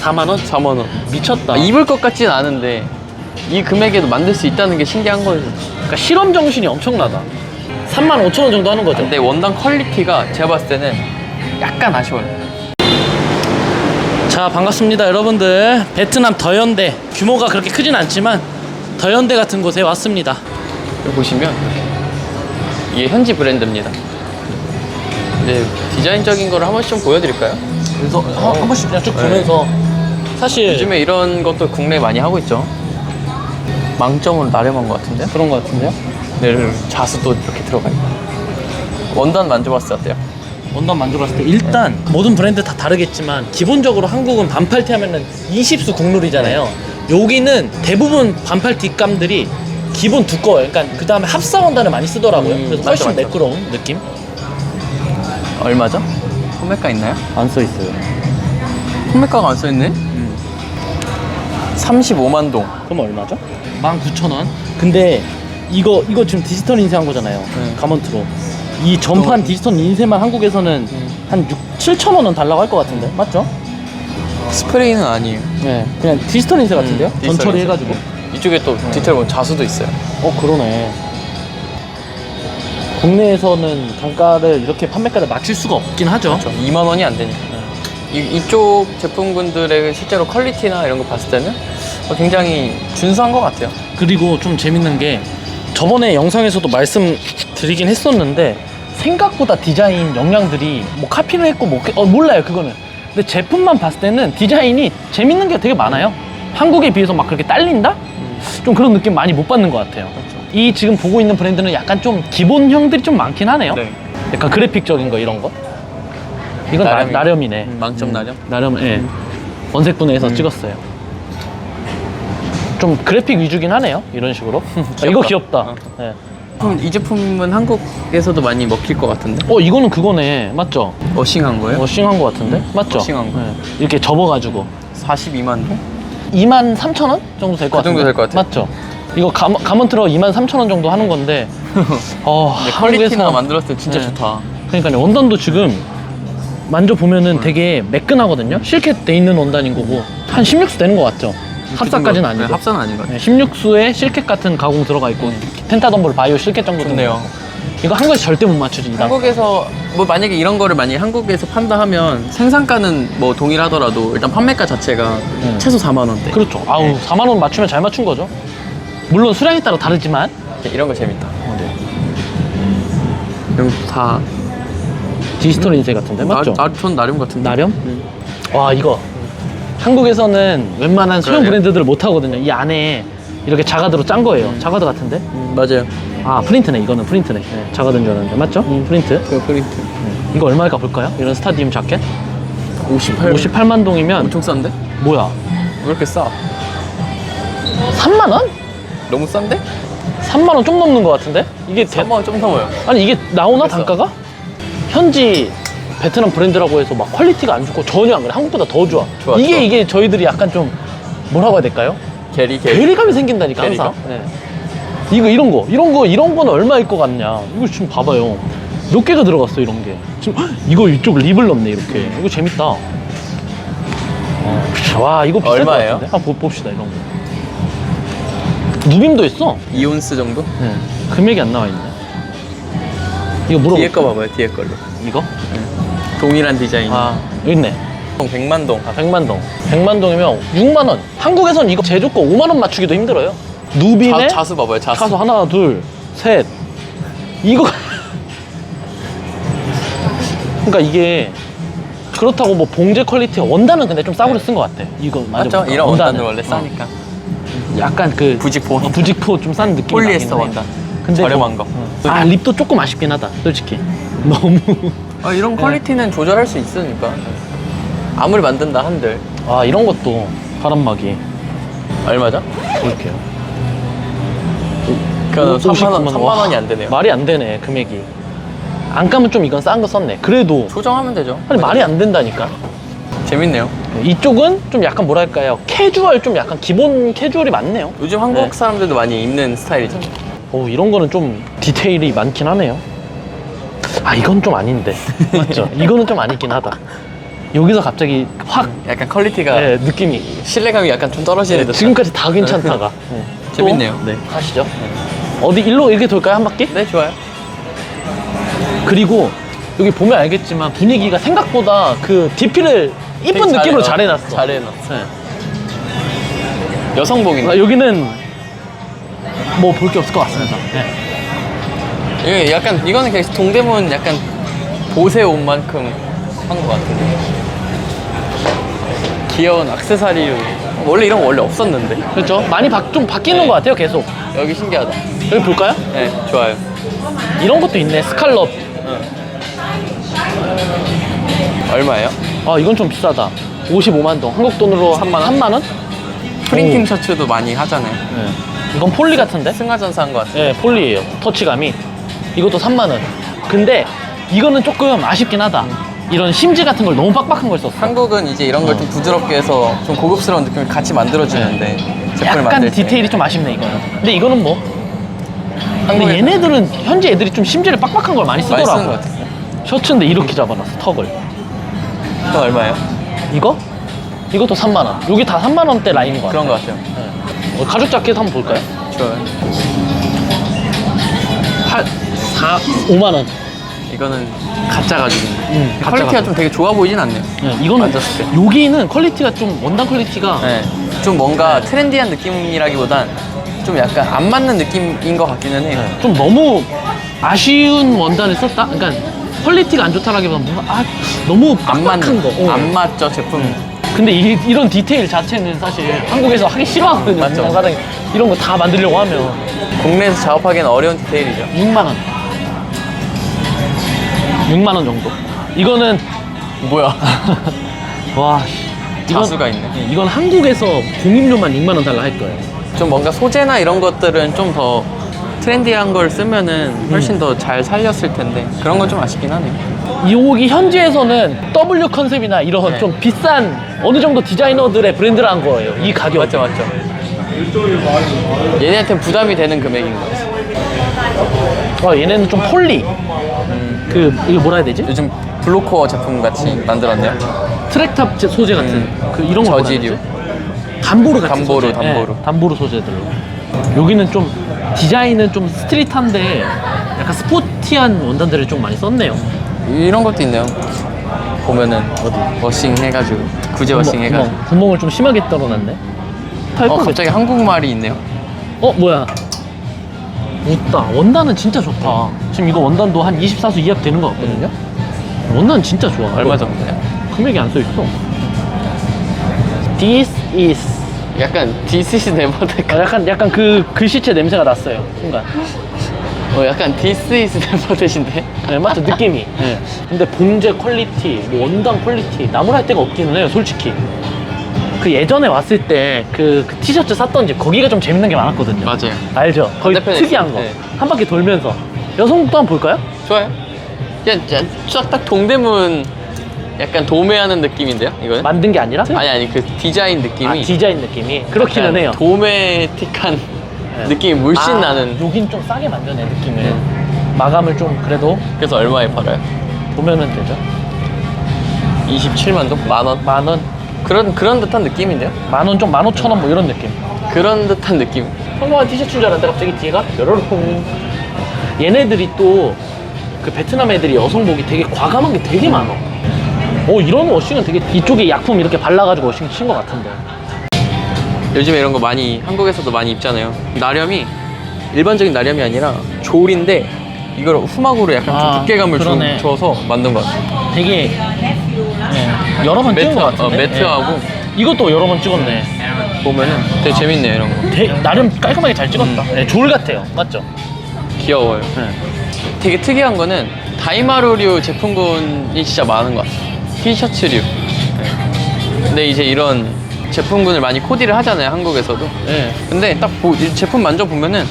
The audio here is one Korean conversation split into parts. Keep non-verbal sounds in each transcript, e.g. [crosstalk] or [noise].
4만 원? 4만 원. 미쳤다. 아, 입을 것 같진 않은데 이 금액에도 만들 수 있다는 게 신기한 거예요. 그러니까 실험 정신이 엄청나다. 3만 5천 원 정도 하는 거죠. 근데 원단 퀄리티가 제가 봤을 때는 약간 아쉬워요. 자 반갑습니다 여러분들 베트남 더현대 규모가 그렇게 크진 않지만 더현대 같은 곳에 왔습니다 여기 보시면 이게 현지 브랜드입니다. 이제 디자인적인 거를 한 번씩 좀 보여드릴까요? 그래서 한, 한 번씩 그냥 쭉 보면서 사실 요즘에 이런 것도 국내에 많이 하고 있죠. 망점으로 나렴한 것 같은데? 그런 것 같은데요 네, 자수도 이렇게 들어가 있고. 원단 만져봤을 때 어때요? 원단 만져봤을 때 일단 모든 브랜드 다 다르겠지만 기본적으로 한국은 반팔티 하면은 20수 국룰이잖아요 여기는 대부분 반팔 뒷감들이 기본 두꺼워요 그러니까 그 다음에 합사 원단을 많이 쓰더라고요 음, 그래서 맞죠, 훨씬 맞죠. 매끄러운 느낌 얼마죠? 소매가 있나요? 안 써 있어요 소매가가 안 써있네? 35만 동. 그럼 얼마죠? 19,000원. 근데 이거 이거 지금 디지털 인쇄한 거잖아요. 네. 가먼트로. 이 전판 또- 디지털 인쇄만 한국에서는 한 6, 7,000원 원 달라고 할 것 같은데. 맞죠? 스프레이는 아니에요. 네. 그냥 디지털 인쇄 같은데요? 음, 전 처리 해 가지고. 이쪽에 또 디테일 보면 자수도 있어요. 어, 그러네. 국내에서는 단가를 이렇게 판매가를 맞출 수가 없긴 하죠. 그렇죠. 2만 원이 안 되니까. 이, 이쪽 제품군들의 실제로 퀄리티나 이런 거 봤을 때는 어, 굉장히 준수한 것 같아요. 그리고 좀 재밌는 게 저번에 영상에서도 말씀드리긴 했었는데 생각보다 디자인 역량들이 뭐 카피를 했고 뭐 어, 몰라요 그거는 근데 제품만 봤을 때는 디자인이 재밌는 게 되게 많아요 한국에 비해서 막 그렇게 딸린다? 좀 그런 느낌 많이 못 받는 것 같아요 이 지금 보고 있는 브랜드는 약간 좀 기본형들이 좀 많긴 하네요 네. 약간 그래픽적인 거 이런 거 이건 나, 나렴이. 나렴이네 음, 망점 나렴? 나름 예 원색 분해해서 음. 찍었어요. 좀 그래픽 위주긴 하네요. 이런 식으로. [laughs] 아, 이거 귀엽다. 어. 예. 그럼 이 제품은 한국에서도 많이 먹힐 것 같은데? 어 이거는 그거네. 맞죠? 워싱한 거예요? 워싱한 거 같은데? 맞죠? 워싱한 거. 예. 이렇게 접어가지고 42만 동? 2만 3천 원 정도 될것그 정도. 될것 같아요. 맞죠? 이거 가먼, 가먼트로 2만 3천 원 정도 하는 건데. [laughs] 어, 근데 퀄리티나 한국에서- 만들었을 때 진짜 네. 좋다. 그러니까요. 원단도 지금 만져보면은 되게 매끈하거든요. 실켓 돼 있는 원단인 거고 한 16수 되는 것 같죠? 합사까지는 아니고. 네, 합사는 아닌 것 같아요. 네, 16수에 실켓 같은 가공 들어가 있고 펜타덤블 바이오 실켓 정도 좋네요. 있고. 이거 한국에서 절대 못 맞추지 이 당. 한국에서 뭐 만약에 이런 거를 만약에 한국에서 판다 하면 생산가는 뭐 동일하더라도 일단 판매가 자체가 네. 최소 4만 원대. 그렇죠. 아우 네. 4만 원 맞추면 잘 맞춘 거죠. 물론 수량에 따라 다르지만 이런 거 재밌다. 네. 이런 다 디지털 인쇄 같은데 맞죠? 나, 나, 전 나름 같은데. 나렴? 와 이거 한국에서는 웬만한 소형 그러네요. 브랜드들 못 하거든요. 이 안에 이렇게 자가드로 짠 거예요. 자가드 같은데? 음, 맞아요. 아 프린트네 이거는 프린트네. 네, 자가드인 줄 알았는데 맞죠? 프린트. 그 프린트. 이거 얼마일까 볼까요? 이런 스타디움 자켓? 58. 58만 동이면 엄청 싼데? 뭐야? 왜 이렇게 싸? 3만 원? 너무 싼데? 3만 원 좀 넘는 것 같은데? 이게 대... 3만 원좀 넘어요. 아니 이게 나오나. 단가가? 현지 베트남 브랜드라고 해서 막 퀄리티가 안 좋고 전혀 안 그래 한국보다 더 좋아. 좋아, 이게 좋아. 이게 저희들이 약간 좀 뭐라고 해야 될까요? 게리 게리. 괴리감이 생긴다니까 항상. 괴리감? 네. 이거 이런 거 이런 거 이런 거는 얼마일 것 같냐? 이거 지금 봐봐요. 몇 개가 들어갔어 이런 게. 지금 헉, [gasps] 이거 이쪽 립을 넣네 이렇게. 이거 재밌다. 어, 와 이거 비쌀 얼마예요? 것 같은데? 한번 보- 봅시다 이런 거. 누빔도 있어. 이온스 정도? 네. 금액이 안 나와 있네. 이거 물어볼 뒤에 거 봐봐요. 뒤에 걸로. 이거? 동일한 디자인. 아 여기 있네. 100만 동. 아 100만 동. 100만 동이면 6만 원. 한국에선 이거 제조거 5만 원 맞추기도 힘들어요. 누빔에 자, 자수 봐봐요. 자수. 가서 하나 둘 셋. 이거 [laughs] 그러니까 이게 그렇다고 뭐 봉제 퀄리티 원단은 근데 좀 싸구려 쓴 것 같아. 이거 맞아. 맞죠? 이런 원단은 원래 싸니까. 약간 그 부직포. 어, 부직포 좀 싼 느낌. 폴리에스터 원단. 저렴한 거. 아 립도 조금 아쉽긴 하다. 솔직히 [laughs] 너무. 아, 이런 퀄리티는 조절할 수 있으니까. 아무리 만든다 한들. 아 이런 것도 바람막이 얼마죠? 이렇게요. 그건 3만 원, 59만 3만 와, 원이 안 되네요. 말이 안 되네 금액이. 안 까면 좀 이건 싼 거 썼네. 그래도 조정하면 되죠. 아니 말이 안 된다니까. 재밌네요. 이쪽은 좀 약간 뭐랄까요 캐주얼 좀 약간 기본 캐주얼이 많네요. 요즘 한국 네. 사람들도 많이 입는 스타일이죠. 오 이런 거는 좀 디테일이 많긴 하네요. 아 이건 좀 아닌데 [laughs] 맞죠? 이거는 좀 아니긴 하다. 여기서 갑자기 확 약간 퀄리티가 네, 느낌이 신뢰감이 약간 좀 떨어지는 듯. 지금까지 다 괜찮다가 [laughs] 네. 재밌네요. 또, 네 가시죠 어디 일로 이렇게 돌까요 한 바퀴? 네, 좋아요. 그리고 여기 보면 알겠지만 분위기가 생각보다 그 DP를 이쁜 되게 느낌으로 잘잘 해- 해놨어 잘 해놨어. 네. 여성복인데. 아, 여기는 뭐 볼 게 없을 것 같습니다 네. 이거 약간 이거는 그냥 동대문 약간 보세 옷만큼 한것 같은데. 귀여운 악세사리로 원래 이런 거 원래 없었는데 그렇죠 많이 바, 좀 바뀌는 네. 것 같아요 계속 여기 신기하다. 여기 볼까요? 네, 좋아요. 이런 것도 있네 스칼럽 얼마예요? 아 이건 좀 비싸다 55만 동 한국 돈으로 3만 원? 3만 원? 프린팅 오. 셔츠도 많이 하잖아요. 네. 이건 폴리 같은데? 승하전사 한것 같아요. 네 폴리예요 터치감이 이것도 3만 원 근데 이거는 조금 아쉽긴 하다 이런 심지 같은 걸 너무 빡빡한 걸 썼어 한국은 이제 이런 걸 좀 부드럽게 해서 좀 고급스러운 느낌을 같이 만들어주는데 제품을 약간 만들 때 디테일이 좀 아쉽네 이거는 근데 이거는 뭐 근데 한국에 얘네들은 현재 애들이 좀 심지를 빡빡한 걸 많이 많이 쓰더라고 쓰는 것 같아요. 셔츠인데 이렇게 잡아놨어 턱을 또 얼마예요? 이거? 이것도 3만 원 여기 다 3만 원대 라인인 것 같아 그런 것 같아요. 네. 어, 가죽 자켓 한번 볼까요? 좋아요. 8, 4, 5만 원 이거는 가짜 가죽인데 음, 가짜 퀄리티가 가죽. 좀 되게 좋아 보이진 않네요. 네, 이거는 만졌을 때. 여기는 퀄리티가 좀 원단 퀄리티가 네. 좀 뭔가 트렌디한 느낌이라기보단 좀 약간 안 맞는 느낌인 것 같기는 해요. 좀 너무 아쉬운 원단을 썼다. 그러니까 퀄리티가 안 좋다라기보다 뭔가 아 너무 안 빡빡한 맞는 거. 어. 안 맞죠 제품. 근데 이, 이런 디테일 자체는 사실 한국에서 하기 싫어하거든요. 맞죠. 사장님 이런 거 다 만들려고 하면 국내에서 작업하기는 어려운 디테일이죠. 6만 원. 6만 원 정도. 이거는 뭐야? [laughs] 와 이건- 자수가 있네. 네, 이건 한국에서 공임료만 6만 원 달라 할 거예요. 좀 뭔가 소재나 이런 것들은 좀 더 트렌디한 걸 쓰면은 훨씬 더 잘 살렸을 텐데 그런 건 좀 아쉽긴 하네요. 여기 현지에서는 W 컨셉이나 이런 네. 좀 비싼 어느 정도 디자이너들의 브랜드를 한 거예요. 이 가격. 맞죠, 맞죠. 얘네한테 부담이 되는 금액인 것 같아요. 어, 얘네는 좀 폴리. 그 이거 뭐라 해야 되지? 요즘 블로코어 제품 같이 만들었네요. 트랙탑 제- 소재 같은 그 이런 거 뭐라 해야 저지류. 되지? 담보르 같은 담보르, 소재. 담보르. 네, 담보르 소재들로. 여기는 좀 디자인은 좀 스트릿한데 약간 스포티한 원단들을 좀 많이 썼네요. 이런 것도 있네요. 보면은 어디 워싱 해가지고 구제 워싱 해가지고. 구멍, 구멍을 좀 심하게 떨어놨네. 어 갑자기 한국말이 있네요. 어 뭐야? 못다 원단은 진짜 좋다. 지금 이거 원단도 한 24수 이합 되는 것 같거든요. 원단 진짜 좋아. 얼마 정도요? 금액이 안 써 있어. This is 약간 never the 아, 약간 약간 그 글씨체 냄새가 났어요 순간. 어 약간 never the인데. 네, 맞죠 느낌이. [laughs] 네. 근데 봉제 퀄리티, 뭐 원단 퀄리티 나무랄 데가 없기는 해요 솔직히. 그 예전에 왔을 때 그 티셔츠 샀던 집 거기가 좀 재밌는 게 많았거든요. 맞아요. 알죠? 거기 반대편에 특이한 있어요. 거. 네. 한 바퀴 돌면서 여성복도 한번 볼까요? 좋아요. 그냥 쫙딱 동대문 약간 도매하는 느낌인데요, 이거는? 만든 게 아니라? 아니 아니 그 디자인 느낌이 아, 디자인 느낌이 그렇기는 약간 해요. 도매틱한 네. 느낌이 물씬 아, 나는. 여긴 좀 싸게 만드네 느낌을. 네. 마감을 좀 그래도 그래서 얼마에 팔아요? 보면은 되죠. 27만 동? 만 원? 만 원, 그런 그런 듯한 느낌인데요? 만 원 좀 만 오천 원 뭐 이런 느낌. 그런 듯한 느낌. 평범한 티셔츠인 줄 알았는데 갑자기 뒤에가 뾰로롱. 얘네들이 또 그 베트남 애들이 여성복이 되게 과감한 게 되게 많아. 어 이런 워싱은 되게 이쪽에 약품 이렇게 발라가지고 워싱 친 것 같은데. 요즘에 이런 거 많이 한국에서도 많이 입잖아요. 나렴이 일반적인 나렴이 아니라 졸인데 이걸 후막으로 약간 아, 좀 두께감을 주, 그러네. 줘서 만든 것 같아요. 되게 예, 여러 번 찍은 매트, 것 같은데. 어, 매트하고 예. 이것도 여러 번 찍었네. 보면은 되게 재밌네요 이런 거. 되- 나름 깔끔하게 잘 찍었다. 음. 예, 졸 같아요. 맞죠? 귀여워요. 예. 되게 특이한 거는 다이마루류 제품군이 진짜 많은 것 같아요. 티셔츠류. 네. 근데 이제 이런 제품군을 많이 코디를 하잖아요 한국에서도. 예. 근데 딱 보- 이 제품 만져보면은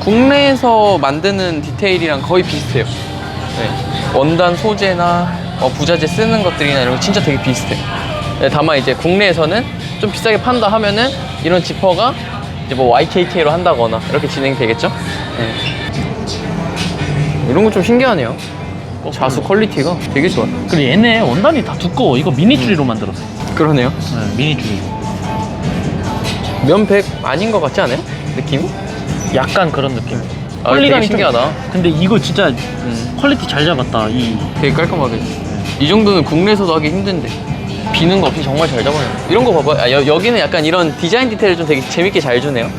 국내에서 만드는 디테일이랑 거의 비슷해요. 네. 원단 소재나 어, 부자재 쓰는 것들이나 이런 거 진짜 되게 비슷해. 네, 다만 이제 국내에서는 좀 비싸게 판다 하면은 이런 지퍼가 이제 뭐 YKK로 한다거나 이렇게 진행되겠죠? 네. 이런 거 좀 신기하네요. 자수 퀄리티가 되게 좋아요. 그리고 얘네 원단이 다 두꺼워. 이거 미니 줄이로 만들었어. 그러네요. 네, 미니 줄이. 면백 아닌 것 같지 않아요? 느낌? 약간 그런 느낌. 아, 되게 좀- 신기하다. 근데 이거 진짜 음, 퀄리티 잘 잡았다. 이 되게 깔끔하게. 이 정도는 국내에서도 하기 힘든데. 비는 거 없이 정말 잘 잡아요. 이런 거 봐봐. 아, 여, 여기는 약간 이런 디자인 디테일을 좀 되게 재밌게 잘 주네요.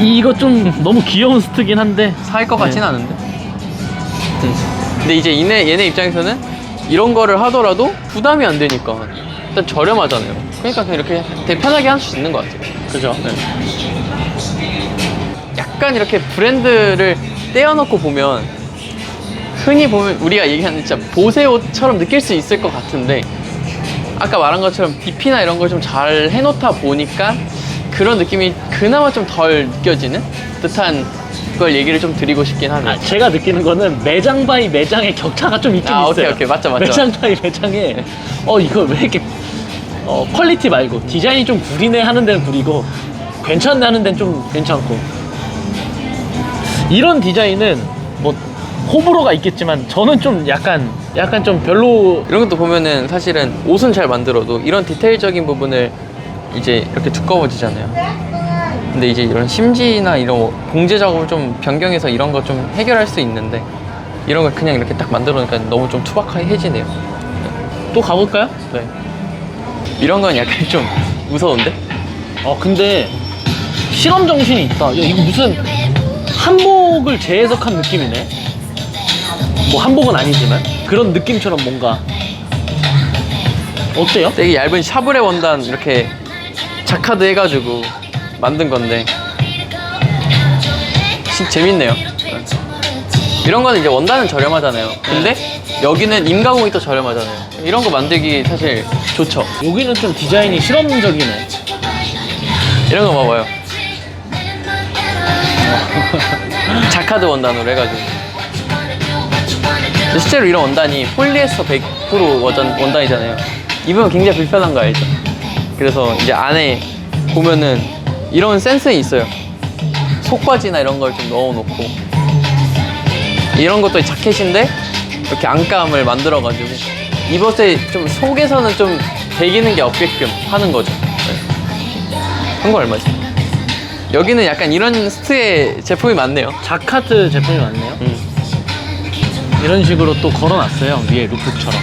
이거 좀 너무 귀여운 스트긴 한데 살 것 같진 네. 않은데. 음. 근데 이제 얘네, 얘네 입장에서는 이런 거를 하더라도 부담이 안 되니까 일단 저렴하잖아요. 그러니까 그냥 이렇게 되게 편하게 할 수 있는 것 같아요. 그죠? 네. 약간 이렇게 브랜드를 떼어놓고 보면 흔히 보면 우리가 얘기하는 진짜 보세 옷처럼 느낄 수 있을 것 같은데 아까 말한 것처럼 DP나 이런 걸 좀 잘 해놓다 보니까 그런 느낌이 그나마 좀 덜 느껴지는 듯한 걸 얘기를 좀 드리고 싶긴 하네요. 아, 제가 느끼는 거는 매장 바이 매장의 격차가 좀 있긴 아, 있어요. 오케이, 오케이. 맞죠, 맞죠. 매장 바이 매장에 어 이거 왜 이렇게 어, 퀄리티 말고 디자인이 좀 구리네 하는 데는 구리고 괜찮네 하는 데는 좀 괜찮고 이런 디자인은 뭐 호불호가 있겠지만 저는 좀 약간 약간 좀 별로 이런 것도 보면은 사실은 옷은 잘 만들어도 이런 디테일적인 부분을 이제 이렇게 두꺼워지잖아요. 근데 이제 이런 심지나 이런 봉제 작업을 좀 변경해서 이런 거 좀 해결할 수 있는데 이런 걸 그냥 이렇게 딱 만들어 놓으니까 너무 좀 투박해지네요. 또 가볼까요? 네. 이런 건 약간 좀 무서운데? 어 근데 실험 정신이 있다. 야, 이거 무슨 한복을 재해석한 느낌이네. 뭐 한복은 아니지만 그런 느낌처럼 뭔가 어때요? 되게 얇은 샤브레 원단 이렇게 자카드 해가지고 만든 건데 진짜 재밌네요. 이런 거는 이제 원단은 저렴하잖아요. 근데 여기는 임가공이 또 저렴하잖아요. 이런 거 만들기 사실 좋죠. 여기는 좀 디자인이 실험적이네. 이런 거 봐봐요. [laughs] 자카드 원단으로 해가지고. 근데 실제로 이런 원단이 폴리에스터 100% 원단, 원단이잖아요. 입으면 굉장히 불편한 거 알죠? 그래서 이제 안에 보면은 이런 센스 있어요. 속바지나 이런 걸 좀 넣어놓고. 이런 것도 자켓인데 이렇게 안감을 만들어가지고 때좀 속에서는 좀 배기는 게 없게끔 하는 거죠. 네. 한거 얼마지? 여기는 약간 이런 스트의 제품이 많네요. 자카트 제품이 많네요. 음. 이런 식으로 또 걸어놨어요. 위에 루프처럼.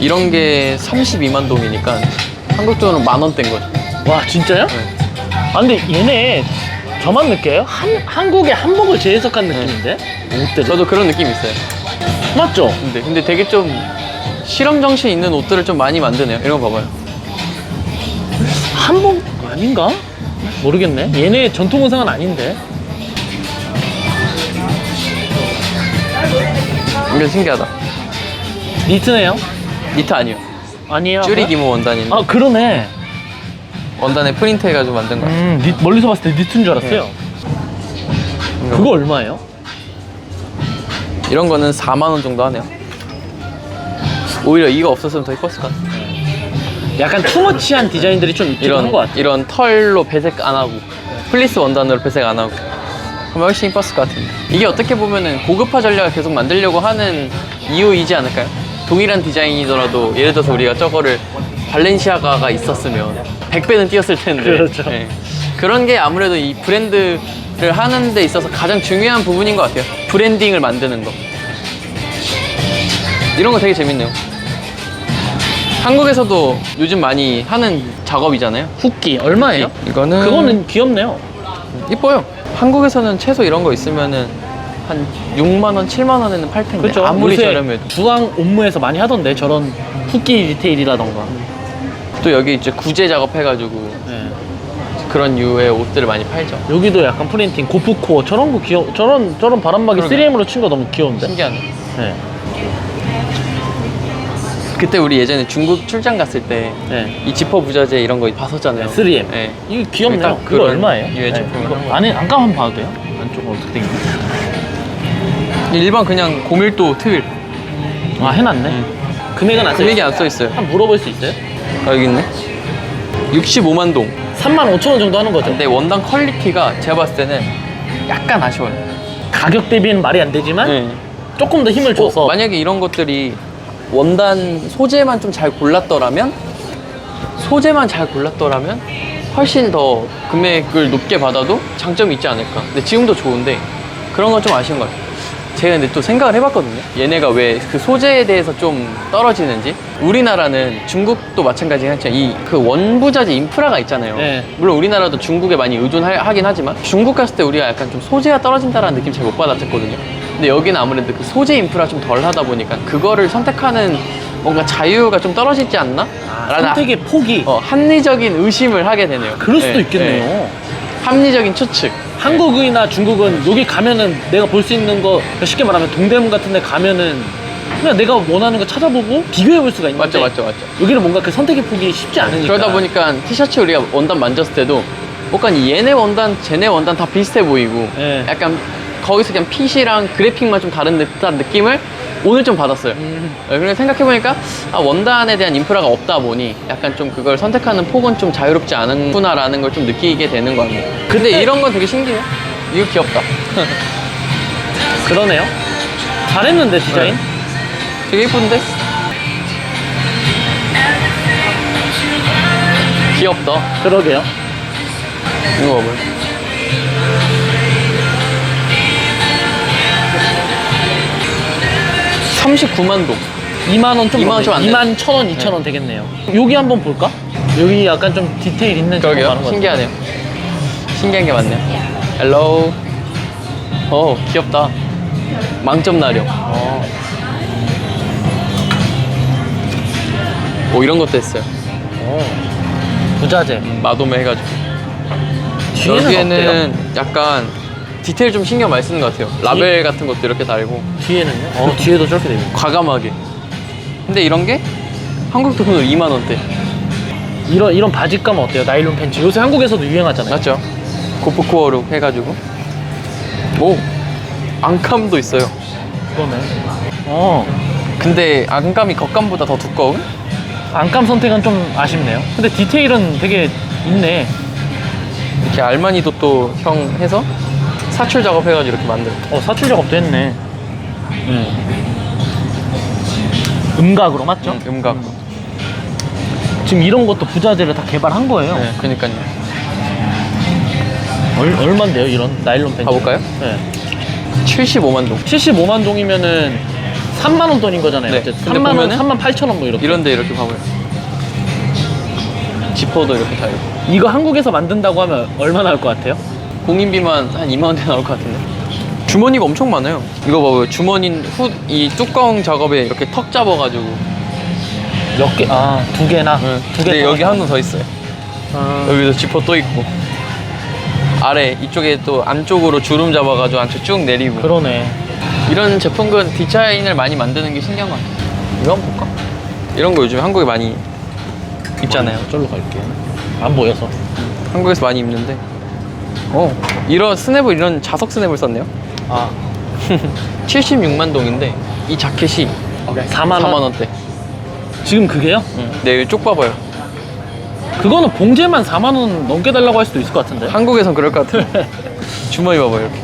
이런 게 32만 동이니까 한국 돈으로 만 원대인 거죠. 와 진짜요? 네. 아 근데 얘네 저만 느껴요? 한, 한국의 한복을 재해석한 느낌인데? 옷들을? 저도 그런 느낌이 있어요. 맞죠? 근데 근데 되게 좀 실험 정신 있는 옷들을 좀 많이 만드네요. 이런 거 봐봐요. 한복 아닌가? 모르겠네. 얘네 전통 의상은 아닌데. 이거 신기하다. 니트네요? 니트 아니에요. 아니에요. 쭈리 기모 원단인데 아 그러네. 원단에 프린트 해가지고 만든 거야. 음, 니- 멀리서 봤을 때 니트인 줄 알았어요. 그거 얼마예요? 이런 거는 4만 원 정도 하네요. 오히려 이거 없었으면 더 이뻤을 것 같아. 약간 투머치한 디자인들이 좀 있긴 이런 한것 같아요. 이런 털로 배색 안 하고 플리스 원단으로 배색 안 하고 그러면 훨씬 이뻤을 것 같은데 이게 어떻게 보면은 고급화 전략을 계속 만들려고 하는 이유이지 않을까요? 동일한 디자인이더라도 예를 들어서 우리가 저거를 발렌시아가가 있었으면 100배는 뛰었을 텐데 그렇죠. 예. 그런 게 아무래도 이 브랜드를 하는 데 있어서 가장 중요한 부분인 것 같아요 브랜딩을 만드는 거 이런 거 되게 재밌네요 한국에서도 요즘 많이 하는 작업이잖아요 후기 얼마예요? 이거는 그거는 귀엽네요. 이뻐요. 한국에서는 최소 이런 거 있으면은 한 6만 원, 7만 원에는 팔 텐데 그렇죠. 아무리 요새 저렴해도 중앙 옴무에서 많이 하던데 저런 후기 디테일이라던가. 또 여기 이제 구제 작업해가지고 네. 그런 류의 옷들을 많이 팔죠. 여기도 약간 프린팅 고프코어 저런 거 귀여 저런 저런 바람막이 그러게. 3M으로 친 거 너무 귀여운데. 신기하네. 네. 그때 우리 예전에 중국 출장 갔을 때 이 네. 지퍼 부자재 이런 거 봤었잖아요. 3M. 네. 이거 귀엽네요. 딱 그거 그런 얼마예요? 유해 제품을 하는 거. 안에 안감 한 번 봐도 돼요? 안쪽은 어떻게 돼 있나? 일반 그냥 고밀도 트윌. 아 해놨네. 금액은 안 써. 금액이 안 써 있어요. 한 물어볼 수 있어요? 아, 여기 있네. 65만 동. 3만 5천 원 정도 하는 거죠. 근데 원단 퀄리티가 제가 봤을 때는 약간 아쉬워요. 가격 대비는 말이 안 되지만 네. 조금 더 힘을 줘서 어, 만약에 이런 것들이 원단 소재만 좀 잘 골랐더라면 소재만 잘 골랐더라면 훨씬 더 금액을 높게 받아도 장점이 있지 않을까. 근데 지금도 좋은데 그런 건 좀 아쉬운 것 같아요. 제가 근데 또 생각을 해봤거든요. 얘네가 왜 그 소재에 대해서 좀 떨어지는지. 우리나라는 중국도 마찬가지긴 하지만 이 그 원부자재 인프라가 있잖아요. 네. 물론 우리나라도 중국에 많이 의존하긴 하지만 중국 갔을 때 우리가 약간 좀 소재가 떨어진다라는 느낌 잘 못 받았었거든요. 근데 여기는 아무래도 그 소재 인프라 좀 덜 하다 보니까 그거를 선택하는 뭔가 자유가 좀 떨어지지 않나? 라는 선택의 폭이 어, 합리적인 의심을 하게 되네요. 그럴 수도 네, 있겠네요. 네. 합리적인 추측. 한국이나 중국은 여기 가면은 내가 볼 수 있는 거 쉽게 말하면 동대문 같은 데 가면은 그냥 내가 원하는 거 찾아보고 비교해 볼 수가 있는데 맞죠, 맞죠, 맞죠. 여기는 뭔가 그 선택의 폭이 쉽지 않으니까 그러다 보니까 티셔츠 우리가 원단 만졌을 때도 약간 얘네 원단, 쟤네 원단 다 비슷해 보이고 네. 약간 거기서 그냥 핏이랑 그래픽만 좀 다른 듯한 느낌을 오늘 좀 받았어요. 음, 네, 그래서 생각해보니까 아, 원단에 대한 인프라가 없다 보니 약간 좀 그걸 선택하는 폭은 좀 자유롭지 않은구나라는 걸 좀 느끼게 되는 거 같네요. 근데 이런 건 되게 신기해요. 이거 귀엽다. [laughs] 그러네요 잘했는데 디자인 네. 되게 예쁜데? 귀엽다. 그러게요 이거 봐봐요. (39만 동) 2만 원좀 2만 원좀 안 돼요. 2만 천 원, 2천 원 되겠네요. 여기 한번 볼까? 여기 약간 좀 디테일 있는 작업 그러게요? 많은 것 같아요. 신기하네요. 신기한 게 많네요. 헬로우 어 귀엽다. 망점 나령 어, 뭐 이런 것도 했어요. 어. 부자재. 마도매 해가지고. 뒤에는 어때요? 여기에는 약간 디테일 좀 신경 많이 쓰는 것 같아요. 라벨 같은 것도 이렇게 달고. 뒤에는요? 어 뒤에도 저렇게 있네 과감하게. 근데 이런 게? 한국 돈으로 2만 원대. 이런 이런 바지감 어때요? 나일론 팬츠. 요새 한국에서도 유행하잖아요. 맞죠? 고프코어룩 해가지고. 오! 안감도 있어요. 그러네. 어. 근데 안감이 겉감보다 더 두꺼운? 안감 선택은 좀 아쉽네요. 근데 디테일은 되게 있네. 이렇게 알마니 도 또 형 해서 사출 작업해가지고 이렇게 만든 어 사출 작업도 했네 음. 음각으로 맞죠? 음, 음각 지금 이런 것도 부자재를 다 개발한 거예요 네 그니까요 얼, 얼만데요 이런 나일론 팬츠 가볼까요? 네. 75만 동 75만 동이면은 3만 원 돈인 거잖아요 네. 어쨌든 근데 3만 원, 보면은 3만 8천 원뭐 이렇게 이런데 이렇게 봐봐요 지퍼도 이렇게 달고 이거 한국에서 만든다고 하면 얼마 나올 것 같아요? 공인비만 한 2만 원대 나올 것 같은데 주머니가 엄청 많아요 이거 봐봐요 주머니 후 이 뚜껑 작업에 이렇게 턱 잡아가지고 몇 개? 아, 두 개나? 네. 두 개. 근데 여기 한번더 있어요 아, 여기도 지퍼 또 있고 아래 이쪽에 또 안쪽으로 주름 잡아가지고 안쪽 쭉 내리고 그러네. 이런 제품군 디자인을 많이 만드는 게 신기한 것 같아요 이거 한번 볼까? 이런 거 요즘 한국에 많이 입잖아요 저로 갈게. 안 보여서. 한국에서 많이 입는데 어 이런 스냅을 이런 자석 스냅을 썼네요 아, [laughs] 76만 동인데 이 자켓이 4만 원? 4만 원 대 지금 그게요? 응. 네, 여기 쭉 봐봐요 그거는 봉제만 4만 원 넘게 달라고 할 수도 있을 것 같은데. 한국에선 그럴 것 같아요 [laughs] 주머니 봐봐요 이렇게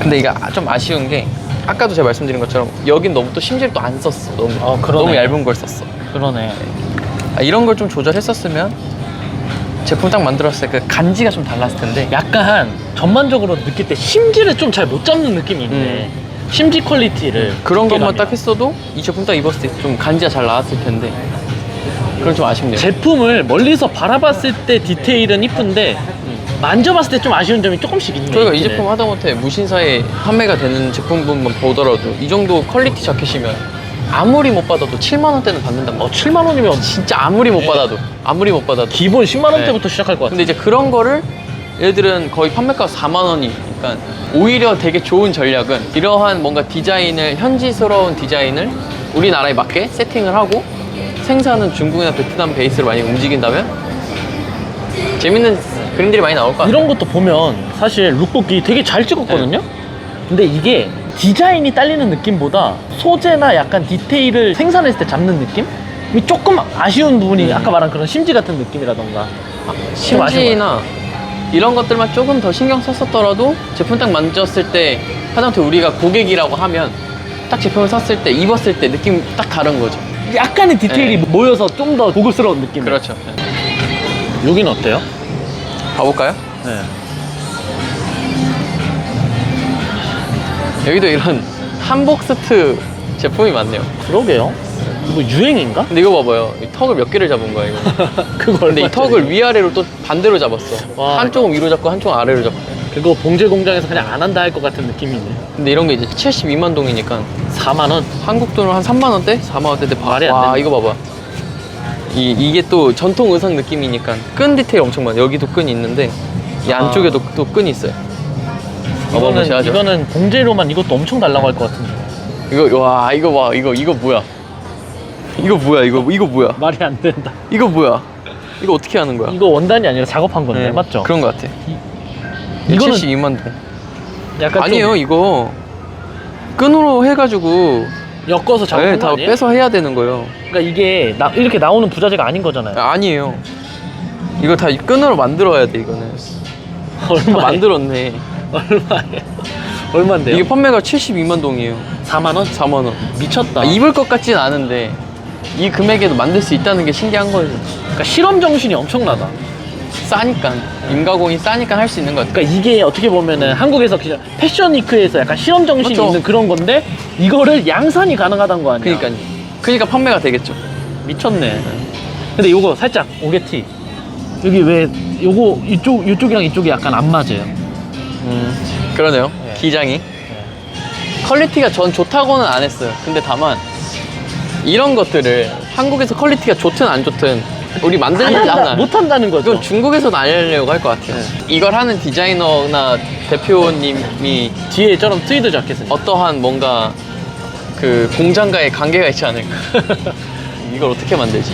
근데 이거 아- 좀 아쉬운 게 아까도 제가 말씀드린 것처럼 여긴 너무 또 심지를 또 안 썼어 너무 어, 그러네. 너무 얇은 걸 썼어 그러네. 아, 이런 걸 좀 조절했었으면 제품 딱 만들었을 때 그 간지가 좀 달랐을 텐데 약간 전반적으로 느낄 때 심지를 좀 잘 못 잡는 느낌이 있네. 심지 퀄리티를. 그런 것만. 딱 했어도 이 제품 딱 입었을 때 좀 간지가 잘 나왔을 텐데 그건 좀 아쉽네요 제품을 멀리서 바라봤을 때 디테일은 이쁜데 만져봤을 때 좀 아쉬운 점이 조금씩 있네. 저희가 이. 제품 하다못해 무신사에 판매가 되는 제품분만 보더라도 이 정도 퀄리티 자켓이면 아무리 못 받아도 7만 원대는 받는단 어, 말이야 7만 원이면 진짜 아무리 못 받아도 아무리 못 받아도 기본 10만 원대부터 네. 시작할 것 같아. 근데 이제 그런 거를 얘들은 거의 판매가 4만 원이니까 오히려 되게 좋은 전략은 이러한 뭔가 디자인을 현지스러운 디자인을 우리나라에 맞게 세팅을 하고 생산은 중국이나 베트남 베이스로 많이 움직인다면 재밌는 그림들이 많이 나올 것 같아요. 이런 것도 보면 사실 룩북이 되게 잘 찍었거든요. 근데 이게 디자인이 딸리는 느낌보다 소재나 약간 디테일을 생산했을 때 잡는 느낌 이 조금 아쉬운 부분이 음. 아까 말한 그런 심지 같은 느낌이라던가 좀 아쉬운 심지나 이런 것들만 조금 더 신경 썼었더라도 제품 딱 만졌을 때 하다못해 우리가 고객이라고 하면 딱 제품을 샀을 때 입었을 때 느낌 딱 다른 거죠. 약간의 디테일이 네. 모여서 좀 더 고급스러운 느낌. 그렇죠. 여기는 어때요? 가볼까요? 네. 여기도 이런 한복 스트 제품이 많네요. 그러게요. 이거 유행인가? 근데 이거 봐봐요. 이 턱을 몇 개를 잡은 거야 이거. [laughs] 그걸 근데 이 턱을 위아래로 또 반대로 잡았어. 와. 한쪽은 위로 잡고 한쪽은 아래로 잡고. 그거 봉제 공장에서 그냥 안 한다 할 것 같은 느낌이네. 근데 이런 게 이제 72만 동이니까 4만 원. 한국 돈으로 한 3만 원대, 4만 원대인데 봐. 말이 안와 되네. 이거 봐봐. 이 이게 또 전통 의상 느낌이니까 끈 디테일 엄청 많아. 여기도 끈이 있는데 이 아. 안쪽에도 또 끈이 있어요. 이거는 어마무시하죠. 이거는 봉제로만 이것도 엄청 달라고 할 것 같은데. 이거 와 이거 봐 이거 이거 뭐야? 이거 뭐야 이거 이거 뭐야? 말이 안 된다. 이거 뭐야? 이거 어떻게 하는 거야? 이거 원단이 아니라 작업한 건데 네, 맞죠? 그런 것 같아. 이거는 72만 동. 약간 아니에요 이거 끈으로 해가지고 좀 엮어서 작업한 네, 거 다 아니에요? 빼서 해야 되는 거예요. 그러니까 이게 나, 이렇게 나오는 부자재가 아닌 거잖아요. 아, 아니에요. 이거 다 끈으로 만들어야 돼 이거는. [laughs] 다 얼마 만들었네. 얼마예요? 얼마인데요? 이게 판매가 72만 동이에요. 4만 원? 4만 원. 미쳤다. 아, 입을 것 같진 않은데 이 금액에도 만들 수 있다는 게 신기한 거예요. 그러니까 실험 정신이 엄청나다. 싸니까 임가공이 싸니까 할 수 있는 것 같아. 그러니까 이게 어떻게 보면은 한국에서 그냥 패션 위크에서 약간 실험 정신이 그렇죠. 있는 그런 건데 이거를 양산이 가능하다는 거 아니야? 그러니까요. 그러니까 판매가 되겠죠. 미쳤네. 근데 요거 살짝 오게티 여기 왜 요거 이쪽 이쪽이랑 이쪽이 약간 안 맞아요. 음, 그러네요. 네. 기장이. 퀄리티가 전 좋다고는 안 했어요. 근데 다만 이런 것들을 한국에서 퀄리티가 좋든 안 좋든 우리 안 만들지 한다, 않아. 못 한다는 거죠. 이건 중국에서도 알려고 할 것 같아요. 네. 이걸 하는 디자이너나 대표님이 뒤에 저런 트위드 자켓은 어떠한 뭔가 그 공장과의 관계가 있지 않을까. [laughs] 이걸 어떻게 만들지?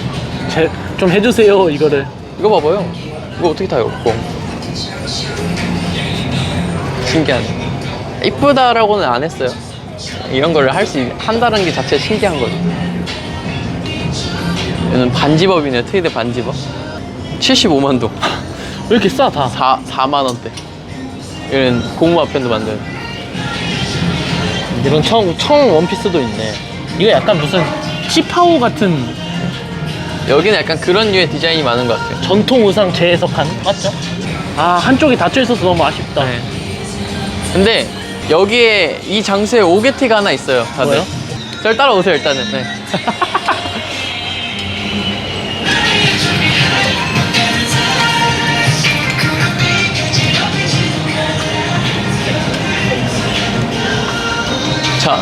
제, 좀 해주세요 이거를. 이거 봐봐요. 이거 어떻게 다 엮고. 신기하네. 이쁘다라고는 안 했어요. 이런 거를 할 수 한다는 게 자체 신기한 거죠. 얘는 반지법이네요. 트위드 반지법. 75만 동. 왜 이렇게 싸 다? 4, 4만 원대. 이런 고무화 펜도 만드는. 이런 청, 청 원피스도 있네. 이거 약간 무슨 치파오 같은 여기는 약간 그런 류의 디자인이 많은 것 같아요. 전통 의상 재해석한 맞죠? 아 한쪽이 닫혀 있어서 너무 아쉽다. 네. 근데 여기에 이 장소에 오게티가 하나 있어요. 다들. 뭐요? 저를 따라오세요 일단은. 네. [laughs] 자,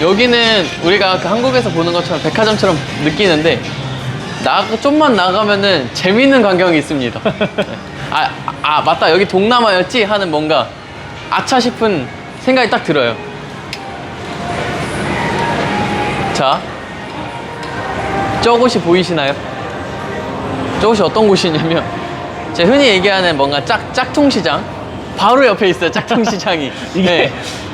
여기는 우리가 그 한국에서 보는 것처럼 백화점처럼 느끼는데 나 좀만 나가면은 재밌는 광경이 있습니다. [laughs] 네. 아, 아 맞다 여기 동남아였지 하는 뭔가 아차 싶은 생각이 딱 들어요. 자, 저곳이 보이시나요? 저곳이 어떤 곳이냐면 제가 흔히 얘기하는 뭔가 짝 짝퉁 시장 바로 옆에 있어요. 짝퉁 시장이. [laughs] 이게- 네.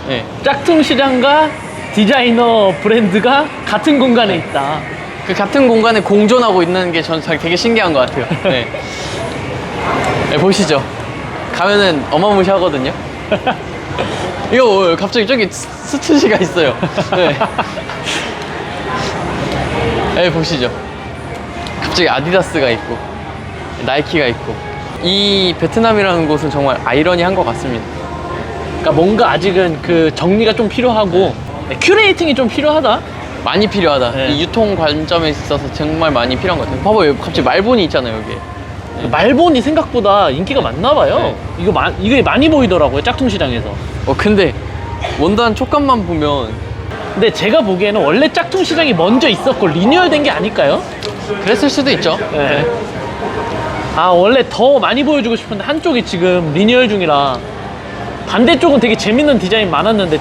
네. 짝퉁 시장과 디자이너 브랜드가 같은 공간에 있다. 그 같은 공간에 공존하고 있는 게 저는 되게 신기한 것 같아요. 네. [laughs] 네, 보시죠. 가면은 어마무시하거든요. [laughs] 이거 뭐예요? 갑자기 저기 스- 스투시가 있어요. 네. [laughs] 네, 보시죠. 갑자기 아디다스가 있고, 나이키가 있고. 이 베트남이라는 곳은 정말 아이러니한 것 같습니다. 그러니까 뭔가 아직은 그 정리가 좀 필요하고 네, 큐레이팅이 좀 필요하다. 많이 필요하다. 네. 이 유통 관점에 있어서 정말 많이 필요한 것 같아요. 봐봐요. 갑자기 말본이 있잖아요, 여기에. 말본이 생각보다 인기가 많나 봐요. 네. 이거 마, 이게 많이 보이더라고요 짝퉁 시장에서. 어, 근데 원단 촉감만 보면 근데 제가 보기에는 원래 짝퉁 시장이 먼저 있었고 리뉴얼된 게 아닐까요? 그랬을 수도 있죠. 네. 아 원래 더 많이 보여주고 싶은데 한쪽이 지금 리뉴얼 중이라 반대쪽은 되게 재밌는 디자인 많았는데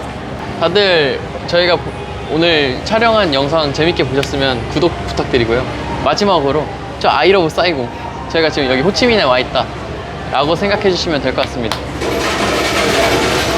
다들 저희가 보- 오늘 촬영한 영상 재밌게 보셨으면 구독 부탁드리고요. 마지막으로 저 아이러브 사이공 저희가 지금 여기 호치민에 와 있다 라고 생각해 주시면 될 것 같습니다.